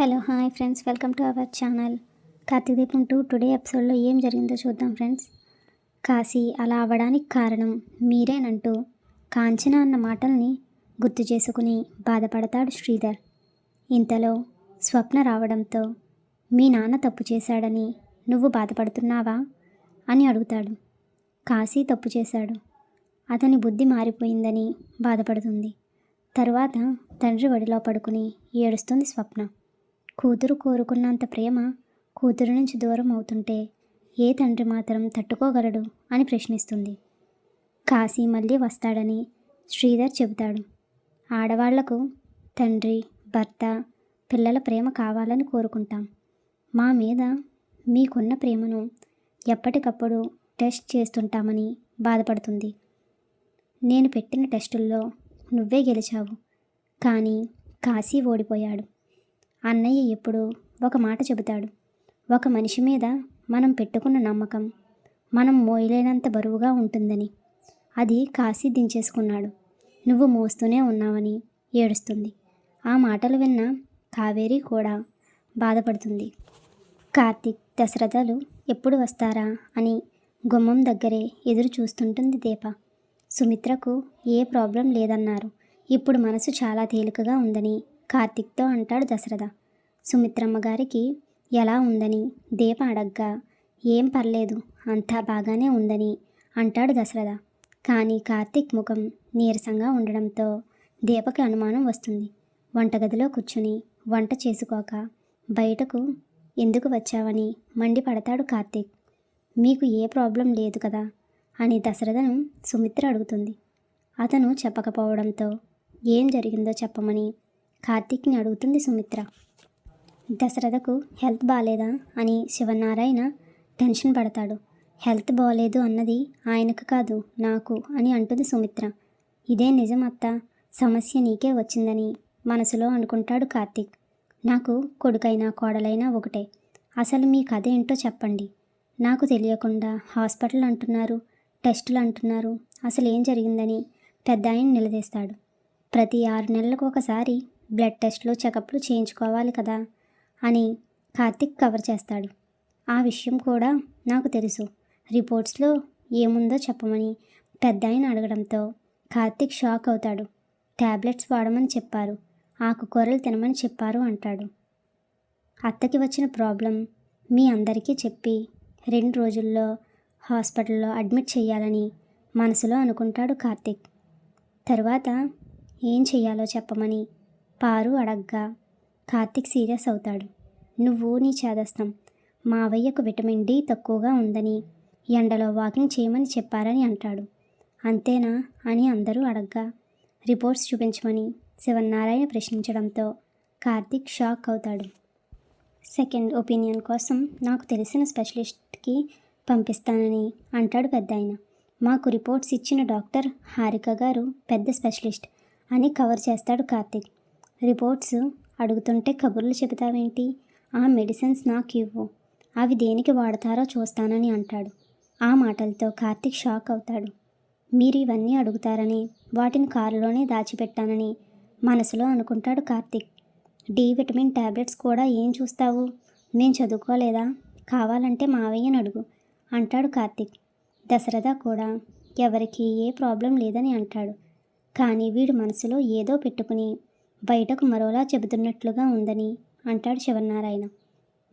Hello hi friends. Welcome to our channel. Karthika Deepam two. Today ఎపిసోడ్లో ఏం జరిగిందో చూద్దాం ఫ్రెండ్స్. కాశీ అలా అవ్వడానికి కారణం మీరేనంటూ కాంచన అన్న మాటల్ని గుర్తు చేసుకుని బాధపడతాడు శ్రీధర్. ఇంతలో స్వప్న రావడంతో మీ నాన్న తప్పు చేశాడని నువ్వు బాధపడుతున్నావా? అని అడుగుతాడు. కాశీ తప్పు చేశాడు. అతని బుద్ధి మారిపోయిందని బాధపడుతుంది. తరువాత తండ్రి ఒడిలో పడుకుని ఏడుస్తుంది స్వప్న. కూతురు కోరుకున్నంత ప్రేమ కూతురు నుంచి దూరం అవుతుంటే ఏ తండ్రి మాత్రం తట్టుకోగలడు అని ప్రశ్నిస్తుంది. కాశీ మళ్ళీ వస్తాడని శ్రీధర్ చెబుతాడు. ఆడవాళ్ళకు తండ్రి భర్త పిల్లల ప్రేమ కావాలని కోరుకుంటాం. మా మీద మీకున్న ప్రేమను ఎప్పటికప్పుడు టెస్ట్ చేస్తుంటామని బాధపడుతుంది. నేను పెట్టిన టెస్టుల్లో నువ్వే గెలిచావు. కానీ కాశీ ఓడిపోయాడు. అన్నయ్య ఎప్పుడు ఒక మాట చెబుతాడు. ఒక మనిషి మీద మనం పెట్టుకున్న నమ్మకం మనం మోయలేనంత బరువుగా ఉంటుందని. అది కాశీ దించేసుకున్నాడు. నువ్వు మోస్తూనే ఉన్నావని ఏడుస్తుంది. ఆ మాటలు విన్న కావేరి కూడా బాధపడుతుంది. కార్తీక్ దశరథలు ఎప్పుడు వస్తారా అని గుమ్మం దగ్గరే ఎదురు చూస్తుంటుంది దీప. సుమిత్రకు ఏ ప్రాబ్లం లేదన్నారు. ఇప్పుడు మనసు చాలా తేలికగా ఉందని కార్తీక్తో అంటాడు దశరథ. సుమిత్రమ్మ గారికి ఎలా ఉందని? దీప అడగ్గా? ఏం పర్లేదు అంతా బాగానే ఉందని అంటాడు దశరథ. కానీ కార్తీక్ ముఖం నీరసంగా ఉండడంతో దీపకి అనుమానం వస్తుంది. వంటగదిలో కూర్చుని వంట చేసుకోక బయటకు ఎందుకు వచ్చావని మండిపడతాడు కార్తీక్. మీకు ఏ ప్రాబ్లం లేదు కదా అని దశరథను సుమిత్ర అడుగుతుంది. అతను చెప్పకపోవడంతో ఏం జరిగిందో చెప్పమని కార్తీక్ని అడుగుతుంది సుమిత్ర. దశరథకు హెల్త్ బాగాలేదా అని శివనారాయణ టెన్షన్ పడతాడు. హెల్త్ బాగాలేదు అన్నది ఆయనకు కాదు నాకు అని అంటుంది సుమిత్ర. ఇదే నిజం అత్త సమస్య నీకే వచ్చిందని మనసులో అనుకుంటాడు కార్తీక్. నాకు కొడుకైనా కోడలైనా ఒకటే. అసలు మీ కథ ఏంటో చెప్పండి. నాకు తెలియకుండా హాస్పిటల్ అంటున్నారు టెస్టులు అంటున్నారు అసలు ఏం జరిగిందని పెద్ద ఆయన నిలదీస్తాడు. ప్రతి ఆరు నెలలకు ఒకసారి బ్లడ్ టెస్ట్లు చెకప్లు చేయించుకోవాలి కదా అని కార్తిక్ కవర్ చేస్తాడు. ఆ విషయం కూడా నాకు తెలుసు. రిపోర్ట్స్లో ఏముందో చెప్పమని పెద్ద ఆయన అడగడంతో కార్తిక్ షాక్ అవుతాడు. ట్యాబ్లెట్స్ వాడమని చెప్పారు. ఆకుకూరలు తినమని చెప్పారు అంటాడు. అత్తకి వచ్చిన ప్రాబ్లం మీ అందరికీ చెప్పి రెండు రోజుల్లో హాస్పిటల్లో అడ్మిట్ చేయాలని మనసులో అనుకుంటాడు కార్తిక్. తర్వాత ఏం చేయాలో చెప్పమని పారు అడగ్గా. కార్తిక్ సీరియస్ అవుతాడు. నువ్వు నీ చేదస్తం. మావయ్యకు విటమిన్ డి తక్కువగా ఉందని ఎండలో వాకింగ్ చేయమని చెప్పారని అంటాడు. అంతేనా అని అందరూ అడగ్గా. రిపోర్ట్స్ చూపించమని శివనారాయణ ప్రశ్నించడంతో కార్తిక్ షాక్ అవుతాడు. సెకండ్ ఒపీనియన్ కోసం నాకు తెలిసిన స్పెషలిస్ట్కి పంపిస్తానని అంటాడు పెద్ద ఆయన మాకు రిపోర్ట్స్ ఇచ్చిన డాక్టర్ హారిక గారు పెద్ద స్పెషలిస్ట్ అని కవర్ చేస్తాడు కార్తిక్. రిపోర్ట్స్ అడుగుతుంటే కబుర్లు చెబుతావేంటి? ఆ మెడిసిన్స్ నాకు ఇవ్వు. అవి దేనికి వాడతారో చూస్తానని అంటాడు. ఆ మాటలతో కార్తిక్ షాక్ అవుతాడు. మీరు ఇవన్నీ అడుగుతారని వాటిని కారులోనే దాచిపెట్టానని మనసులో అనుకుంటాడు కార్తిక్. డి విటమిన్ ట్యాబ్లెట్స్ కూడా ఏం చూస్తావు? నేను చదువుకోలేదా? కావాలంటే మావయ్యని అడుగు అంటాడు కార్తిక్. దశరథ కూడా ఎవరికి ఏ ప్రాబ్లం లేదని అంటాడు. కానీ వీడు మనసులో ఏదో పెట్టుకుని బయటకు మరోలా చెబుతున్నట్లుగా ఉందని అంటాడు శివనారాయణ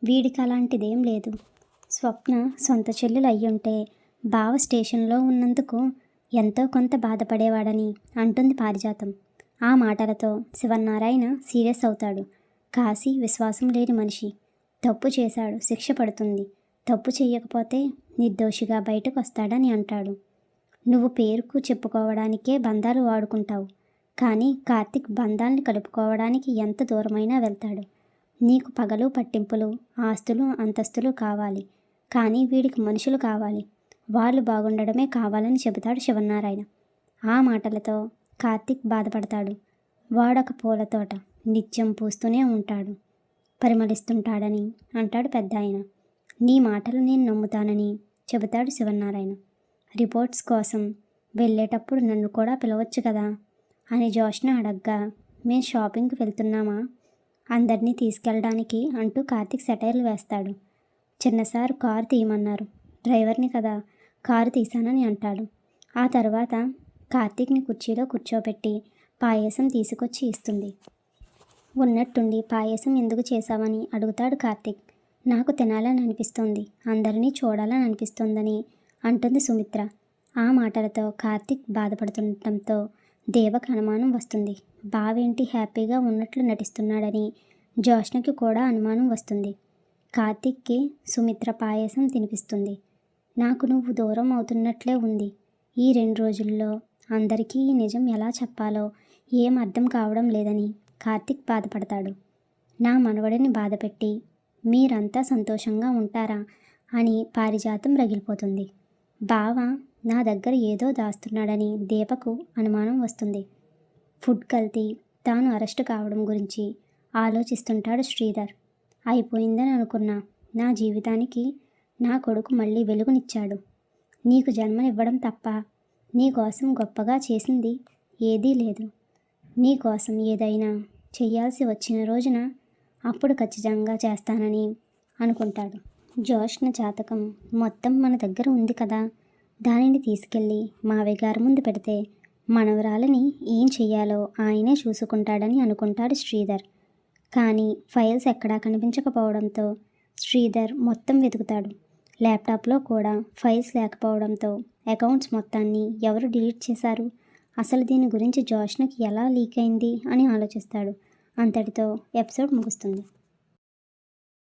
వీడికి అలాంటిదేం లేదు. స్వప్న సొంత చెల్లెలు అయ్యుంటే బావ స్టేషన్లో ఉన్నందుకు ఎంతో కొంత బాధపడేవాడని అంటుంది పారిజాతం. ఆ మాటలతో శివనారాయణ సీరియస్ అవుతాడు. కాశీ విశ్వాసం లేని మనిషి. తప్పు చేశాడు శిక్ష పడుతుంది. తప్పు చేయకపోతే నిర్దోషిగా బయటకు వస్తాడని అంటాడు. నువ్వు పేరుకు చెప్పుకోవడానికే బంధాలు వాడుకుంటావు. కానీ కార్తిక్ బంధాల్ని కలుపుకోవడానికి ఎంత దూరమైనా వెళ్తాడు. నీకు పగలు పట్టింపులు ఆస్తులు అంతస్తులు కావాలి. కానీ వీడికి మనుషులు కావాలి. వాళ్ళు బాగుండడమే కావాలని చెబుతాడు శివనారాయణ ఆ మాటలతో కార్తిక్ బాధపడతాడు. వాడొక పూల తోట నిత్యం పూస్తూనే ఉంటాడు. పరిమళిస్తుంటాడని అంటాడు పెద్ద ఆయన నీ మాటలు నేను నమ్ముతానని చెబుతాడు శివనారాయణ రిపోర్ట్స్ కోసం వెళ్ళేటప్పుడు నన్ను కూడా పిలవచ్చు కదా? అని జోష్ను అడగ్గా. మేము షాపింగ్కి వెళ్తున్నామా? అందరినీ తీసుకెళ్ళడానికి అంటూ కార్తీక్ సెటైర్లు వేస్తాడు. చిన్నసార్ కారు తీయమన్నారు. డ్రైవర్ని కదా కారు తీశానని అంటాడు. ఆ తర్వాత కార్తీక్ని కుర్చీలో కూర్చోబెట్టి పాయసం తీసుకొచ్చి ఇస్తుంది. ఉన్నట్టుండి పాయసం ఎందుకు చేశావని అడుగుతాడు కార్తీక్. నాకు తినాలని అనిపిస్తోంది అందరినీ చూడాలని అనిపిస్తోందని అంటుంది సుమిత్ర. ఆ మాటలతో కార్తీక్ బాధపడుతుండటంతో దేవకు అనుమానం వస్తుంది. బావేంటి హ్యాపీగా ఉన్నట్లు నటిస్తున్నాడని జోష్నకి కూడా అనుమానం వస్తుంది. కార్తిక్కి సుమిత్ర పాయసం తినిపిస్తుంది. నాకు నువ్వు దూరం అవుతున్నట్లే ఉంది. ఈ రెండు రోజుల్లో అందరికీ ఈ నిజం ఎలా చెప్పాలో ఏం అర్థం కావడం లేదని కార్తిక్ బాధపడతాడు. నా మనవడిని బాధపెట్టి మీరంతా సంతోషంగా ఉంటారా అని పారిజాతం రగిలిపోతుంది. బావ నా దగ్గర ఏదో దాస్తున్నాడని దీపకు అనుమానం వస్తుంది. ఫుడ్ కల్తీ తాను అరెస్ట్ కావడం గురించి ఆలోచిస్తుంటాడు శ్రీధర్. అయిపోయిందని అనుకున్నా. నా జీవితానికి నా కొడుకు మళ్ళీ వెలుగునిచ్చాడు. నీకు జన్మనివ్వడం తప్ప నీ కోసం గొప్పగా చేసింది ఏదీ లేదు. నీ కోసం ఏదైనా చేయాల్సి వచ్చిన రోజున అప్పుడు ఖచ్చితంగా చేస్తానని అనుకుంటాడు. జోష్న జాతకం మొత్తం మన దగ్గర ఉంది కదా. దానిని తీసుకెళ్ళి మావయ్య గారి ముందు పెడితే మనవరాలని ఏం చెయ్యాలో ఆయనే చూసుకుంటాడని అనుకుంటాడు శ్రీధర్. కానీ ఫైల్స్ ఎక్కడా కనిపించకపోవడంతో శ్రీధర్ మొత్తం వెతుకుతాడు. ల్యాప్టాప్లో కూడా ఫైల్స్ లేకపోవడంతో అకౌంట్స్ మొత్తాన్ని ఎవరు డిలీట్ చేశారు? అసలు దీని గురించి జోష్నకి ఎలా లీక్ అయింది అని ఆలోచిస్తాడు. అంతటితో ఎపిసోడ్ ముగుస్తుంది.